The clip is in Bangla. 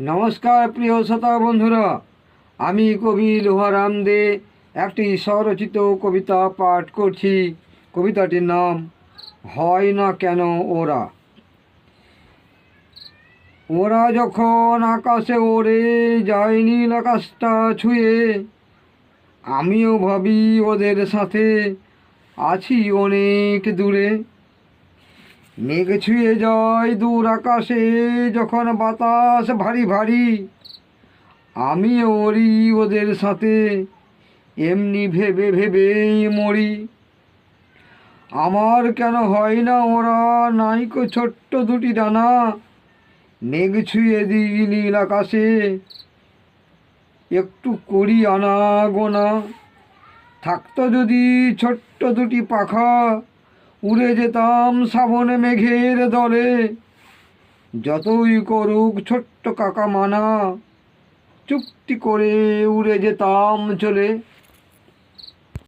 নমস্কার, প্রিয় শ্রোতা বন্ধুরা। আমি কবি লোহারাম দে একটি স্বরচিত কবিতা পাঠ করছি। কবিতাটির নাম, হয় না কেন ওরা? ওরা যখন আকাশে ওড়ে, যায় নীল আকাশটা ছুঁয়ে। আমিও ভাবি ওদের সাথে আছি অনেক দূরে। মেঘ ছুঁয়ে যায় দূর আকাশে, যখন বাতাস ভারী ভারী। আমি ওরি ওদের সাথে, এমনি ভেবে ভেবেই মরি। আমার কেন হয় না ওরা নাইকো ছোট্ট দুটি ডানা। মেঘ ছুঁয়ে দিই নীল আকাশে, একটু করি আনা গোনা থাকতো যদি ছোট্ট দুটি পাখা উড়ে যেতাম শ্রাবণে মেঘের দলে। যতই করুক ছোট্ট কাকা মানা, চুক্তি করে উড়ে যেতাম চলে।